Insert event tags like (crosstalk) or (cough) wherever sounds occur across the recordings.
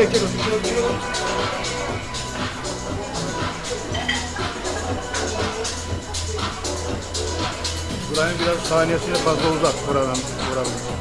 Onu çek çek. Şunu, şunu. Buranın biraz saniyesini fazla uzak buranın. buranın.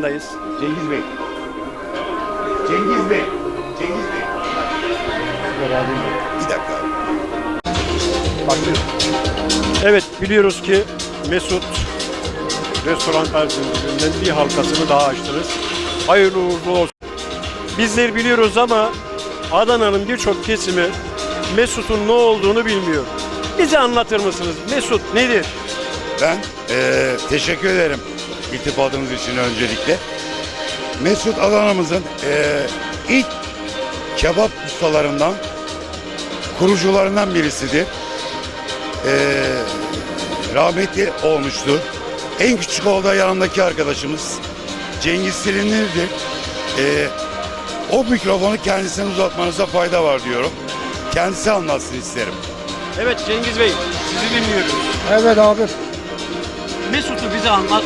Yayındayız. Cengiz Bey. Cengiz Bey. Cengiz Bey. Bir dakika abi. Evet biliyoruz ki Mesut restoranlar zincirinden bir halkasını daha açtınız. Hayırlı uğurlu olsun. Bizler biliyoruz ama Adana'nın birçok kesimi Mesut'un ne olduğunu bilmiyor. Bize anlatır mısınız? Mesut nedir? Ben eee, teşekkür ederim iltifatınız için öncelikle. Mesut Adana'mızın eee, ilk kebap ustalarından, kurucularından birisidir. Eee, rahmetli olmuştu. En küçük olda yanındaki arkadaşımız Cengiz Silinir'dir. Eee, o mikrofonu kendisine uzatmanıza fayda var diyorum. Kendisi anlatsın isterim. Evet Cengiz Bey sizi dinliyoruz. Evet abi. Mesut'u bize anlat.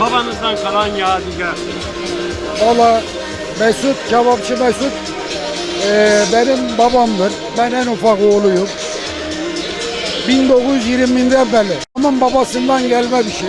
Babanızdan kalan yadigar. Valla Mesut, kebapçı Mesut eee, benim babamdır. Ben en ufak oğluyum. 1920'den beri. Ama babasından gelme bir şey.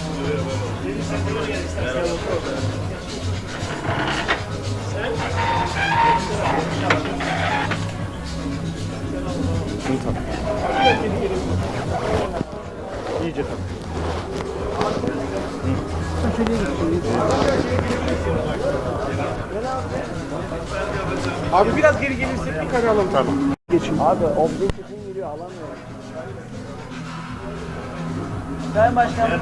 Abi biraz geri gelirse bir kare alalım. Tamam. Abi objektifin yürüyor alamıyorum. Sayın Başkanım.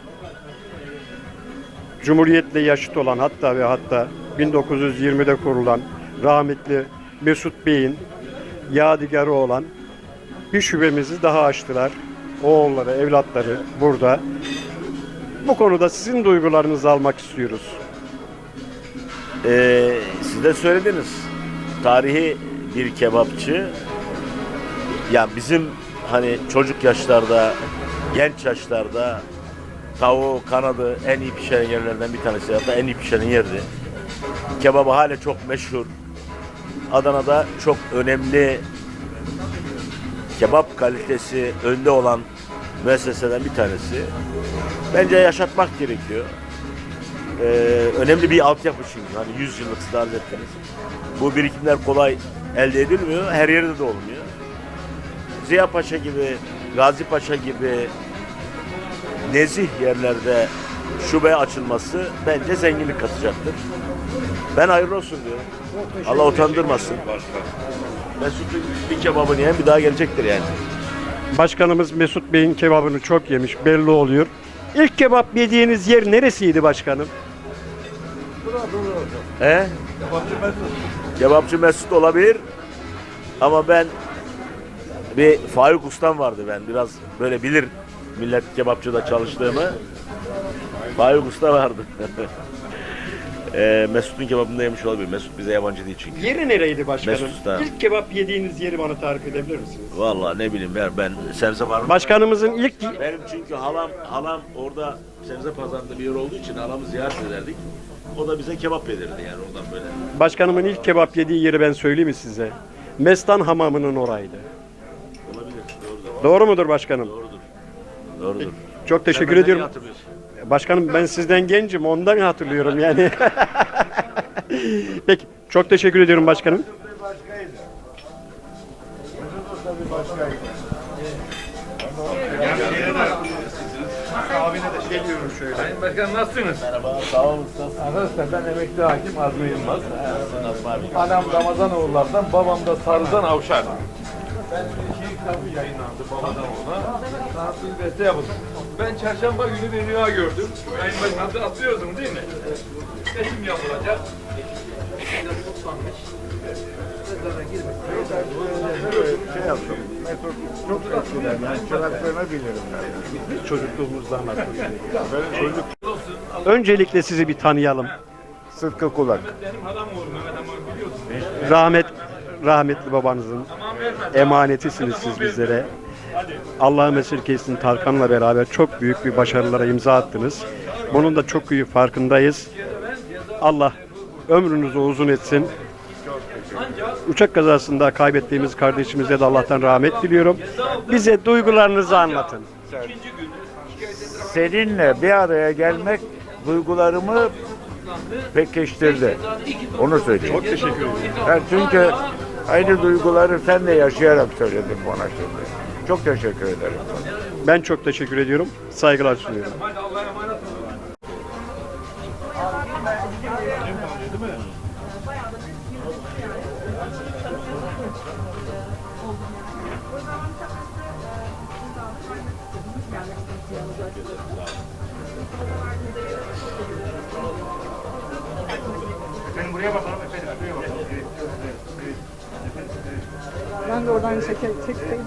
Cumhuriyetle yaşıt olan hatta ve hatta 1920'de kurulan rahmetli Mesut Bey'in yadigarı olan bir şubemizi daha açtılar. Oğulları, evlatları burada. Bu konuda sizin duygularınızı almak istiyoruz. Ee, siz de söylediniz. Tarihi bir kebapçı. Ya bizim hani çocuk yaşlarda, genç yaşlarda tavuğu, kanadı en iyi pişen yerlerden bir tanesi. Hatta en iyi pişen yerdi. Kebabı hala çok meşhur. Adana'da çok önemli kebap kalitesi önde olan müesseseden bir tanesi. Bence yaşatmak gerekiyor. Ee, önemli bir altyapı çünkü. Hani 100 yıllık siz arz ettiniz. Bu birikimler kolay elde edilmiyor. Her yerde de olmuyor. Ziya Paşa gibi, Gazi Paşa gibi nezih yerlerde şube açılması bence zenginlik katacaktır. Ben hayırlı olsun diyorum. Allah utandırmasın. Mesut'un bir kebabını yiyen bir daha gelecektir yani. Başkanımız Mesut Bey'in kebabını çok yemiş belli oluyor. İlk kebap yediğiniz yer neresiydi başkanım? He? Kebapçı Mesut olabilir. Ama ben bir Faik Ustam vardı ben biraz böyle bilir millet kebapçıda çalıştığımı. Faik Usta vardı. Eee (laughs) Mesut'un kebabında yemiş olabilir. Mesut bize yabancı değil çünkü. Yeri nereydi başkanım? Mesut Usta. İlk kebap yediğiniz yeri bana tarif edebilir misiniz? Vallahi ne bileyim ben, ben sebze var. Başkanımızın ilk Benim çünkü halam halam orada sebze pazarında bir yer olduğu için halamı ziyaret ederdik. O da bize kebap verirdi yani oradan böyle. Başkanımın ilk kebap yediği yeri ben söyleyeyim mi size? Mestan hamamının oraydı. Olabilir. Doğrudur. Doğru mudur başkanım? Doğrudur. Doğrudur. Çok teşekkür Sen ediyorum. hatırlıyorsun. Başkanım ben sizden gencim ondan hatırlıyorum yani. (laughs) Peki çok teşekkür ediyorum başkanım. Sayın Başkan nasılsınız? Merhaba, sağ olun. Arkadaşlar ben emekli hakim Azmi Yılmaz. Anam Ramazanoğullar'dan, babam da Sarı'dan Avşar. Ben iki kitabı yayınlandı babadan oğluna. Sanatlı bir beste yapıldı. Ben çarşamba günü bir rüya gördüm. Sayın Başkan hatırlıyorsunuz değil mi? Seçim yapılacak. Şey yaptım. Çok eskiden yani çıraklığını bilirim yani. Biz çocukluğumuzdan hatırlıyoruz. Böyle çocuk Öncelikle sizi bir tanıyalım. Sıtkı Kulak. Benim adam oğlum Mehmet Aman biliyorsun. Rahmet rahmetli babanızın emanetisiniz siz bizlere. Allah'ın esirgesin Tarkan'la beraber çok büyük bir başarılara imza attınız. Bunun da çok büyük farkındayız. Allah ömrünüzü uzun etsin. Uçak kazasında kaybettiğimiz kardeşimize de Allah'tan rahmet diliyorum. Bize duygularınızı anlatın. Seninle bir araya gelmek duygularımı pekleştirdi. Onu söyleyeyim. Çok teşekkür ederim. Ben çünkü aynı duyguları sen de yaşayarak söyledin bana şimdi. Çok teşekkür ederim. Ben çok teşekkür ediyorum. Saygılar sunuyorum. Ben de oradan çeke, çekseydim.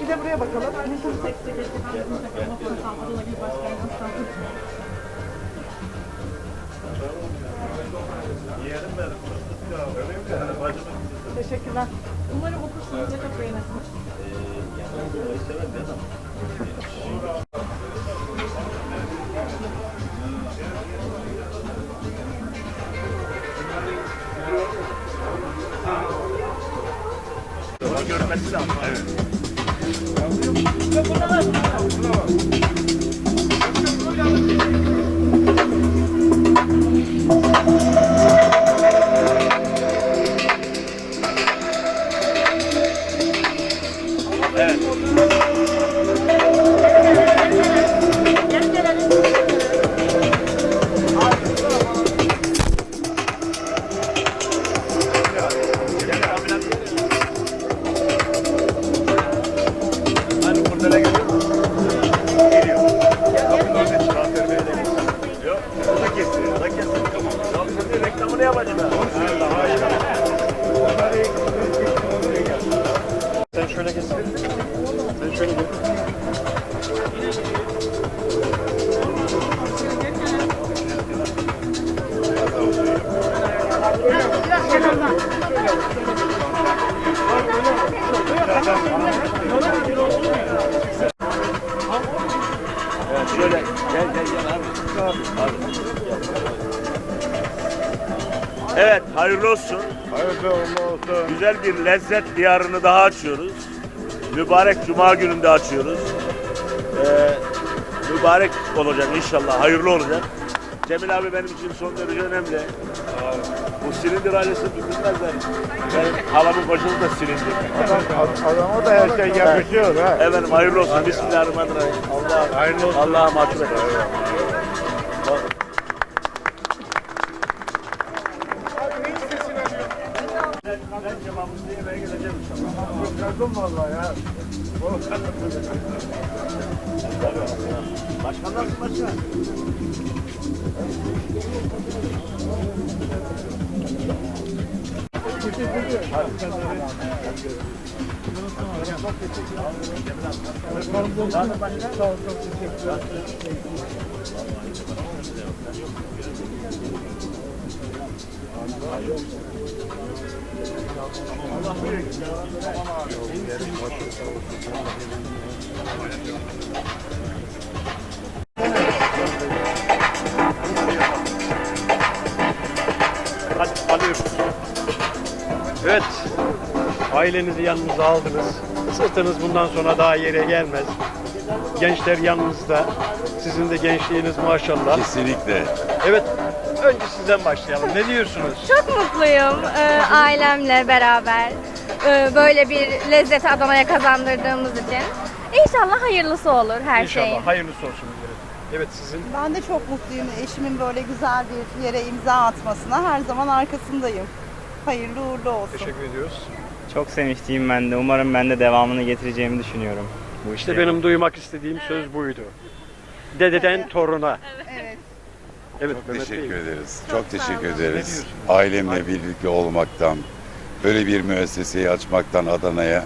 Bir de buraya bakalım. Teşekkürler. Umarım okursunuz ve çok beğenirsiniz. itself. Güzel bir lezzet diyarını daha açıyoruz. Mübarek Cuma gününde açıyoruz. Ee, mübarek olacak inşallah, hayırlı olacak. Cemil abi benim için son derece önemli. Bu silindir ailesi bilmezler. Benim halamın kocası da silindir. Adam, adama da her şey yakışıyor ha. Efendim hayırlı olsun. Bismillahirrahmanirrahim. Allah Hayırlı olsun. Allah'a mahcup. Başkan nasıl başkan? Çok teşekkür ederim. Hadi. Evet. Ailenizi yanınıza aldınız. Sırtınız bundan sonra daha yere gelmez. Gençler yanınızda. Sizin de gençliğiniz maşallah. Kesinlikle. Evet önce sizden başlayalım. Ne diyorsunuz? Çok mutluyum ee, ailemle beraber ee, böyle bir lezzeti Adana'ya kazandırdığımız için. İnşallah hayırlısı olur her şeyin. İnşallah hayırlısı olsun diyelim. Evet sizin Ben de çok mutluyum. Eşimin böyle güzel bir yere imza atmasına her zaman arkasındayım. Hayırlı uğurlu olsun. teşekkür ediyoruz. Çok sevinçliyim ben de. Umarım ben de devamını getireceğimi düşünüyorum. Bu İşte işe. benim duymak istediğim söz buydu. Dededen toruna. Evet. Evet, Çok Mehmet teşekkür Bey. ederiz. Çok teşekkür Ne ederiz. Ailemle birlikte olmaktan, böyle bir müesseseyi açmaktan Adana'ya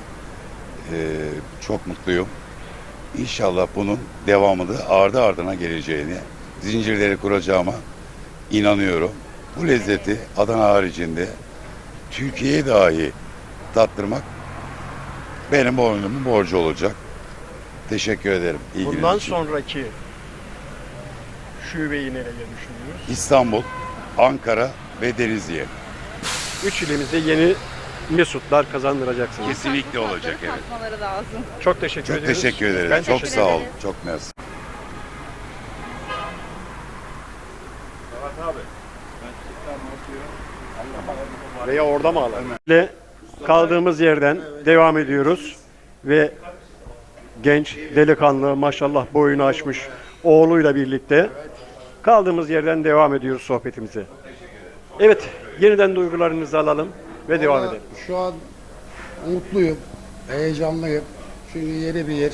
eee, çok mutluyum. İnşallah bunun devamı da ardı ardına geleceğini, zincirleri kuracağıma inanıyorum. Bu lezzeti Adana haricinde Türkiye'ye dahi tattırmak benim boynumun borcu olacak. Teşekkür ederim. İlginiz Bundan için. sonraki şubeyi nereye düşünüyoruz? İstanbul, Ankara ve Denizli'ye. Üç ilimizde yeni Mesutlar kazandıracaksınız. Kesinlikle olacak evet. Lazım. Çok teşekkür Çok ediyoruz. teşekkür ederim. Ben çok teşekkür sağ ol. ederiz. Çok mersi. Veya orada mı alalım? Ve kaldığımız yerden devam ediyoruz. Ve genç delikanlı maşallah boyunu açmış oğluyla birlikte kaldığımız yerden devam ediyoruz sohbetimize. Evet, yeniden duygularınızı alalım ve devam Valla edelim. Şu an mutluyum, heyecanlıyım. Çünkü yeni bir yer.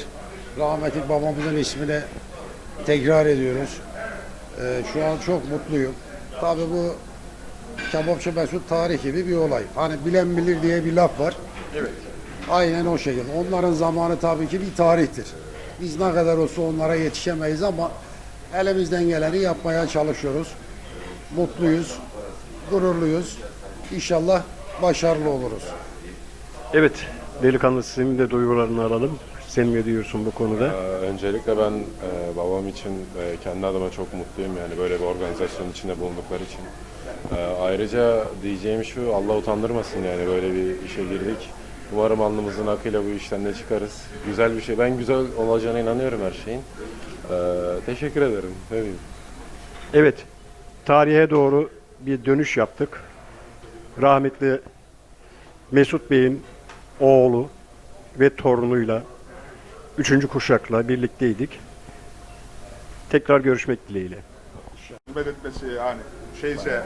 Rahmetli babamızın ismini tekrar ediyoruz. Ee, şu an çok mutluyum. Tabii bu Kebapçı Mesut tarih gibi bir olay. Hani bilen bilir diye bir laf var. Evet. Aynen o şekilde. Onların zamanı tabii ki bir tarihtir. Biz ne kadar olsa onlara yetişemeyiz ama elimizden geleni yapmaya çalışıyoruz. Mutluyuz, gururluyuz. İnşallah başarılı oluruz. Evet, delikanlı sizin de duygularını alalım. Sen ne diyorsun bu konuda? Ee, Öncelikle ben e, babam için ve kendi adıma çok mutluyum yani böyle bir organizasyon içinde bulundukları için. Ee, ayrıca diyeceğim şu Allah utandırmasın yani böyle bir işe girdik. Umarım alnımızın akıyla bu işten de çıkarız. Güzel bir şey. Ben güzel olacağına inanıyorum her şeyin. Ee, teşekkür ederim. Ne diyeyim? Evet, tarihe doğru bir dönüş yaptık. Rahmetli Mesut Bey'in oğlu ve torunuyla, üçüncü kuşakla birlikteydik. Tekrar görüşmek dileğiyle. Hizmet etmesi yani şeyse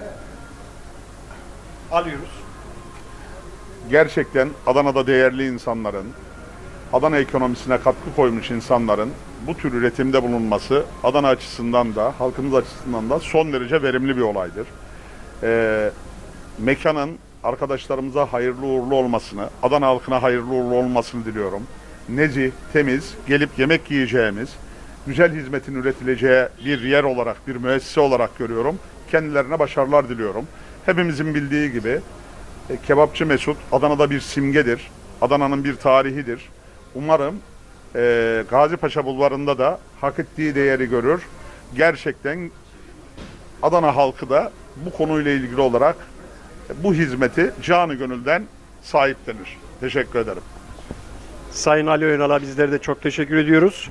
Alıyoruz. gerçekten Adana'da değerli insanların, Adana ekonomisine katkı koymuş insanların bu tür üretimde bulunması Adana açısından da, halkımız açısından da son derece verimli bir olaydır. Ee, mekanın arkadaşlarımıza hayırlı uğurlu olmasını, Adana halkına hayırlı uğurlu olmasını diliyorum. Nezih, temiz, gelip yemek yiyeceğimiz, güzel hizmetin üretileceği bir yer olarak, bir müessese olarak görüyorum. Kendilerine başarılar diliyorum. Hepimizin bildiği gibi e, Kebapçı Mesut Adana'da bir simgedir. Adana'nın bir tarihidir. Umarım e, Gazi Paşa Bulvarı'nda da hak ettiği değeri görür. Gerçekten Adana halkı da bu konuyla ilgili olarak bu hizmeti canı gönülden sahiplenir. Teşekkür ederim. Sayın Ali Önal'a bizler de çok teşekkür ediyoruz.